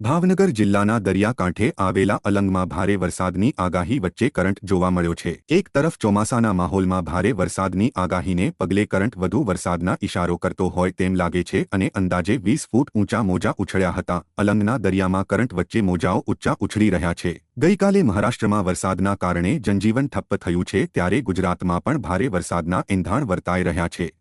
ભાવનગર જિલ્લાના દરિયાકાંઠે આવેલા અલંગમાં ભારે વરસાદની આગાહી વચ્ચે કરંટ જોવા મળ્યો છે. એક તરફ ચોમાસાના માહોલમાં ભારે વરસાદની આગાહીને પગલે કરંટ વધુ વરસાદના ઇશારો કરતો હોય તેમ લાગે છે અને અંદાજે વીસ ફૂટ ઊંચા મોજા ઉછળ્યા હતા. અલંગના દરિયામાં કરંટ વચ્ચે મોજાઓ ઊંચા ઉછળી રહ્યા છે. ગઈકાલે મહારાષ્ટ્રમાં વરસાદના કારણે જનજીવન ઠપ્પ થયું છે ત્યારે ગુજરાતમાં પણ ભારે વરસાદના એંધાણ વર્તાઈ રહ્યા છે.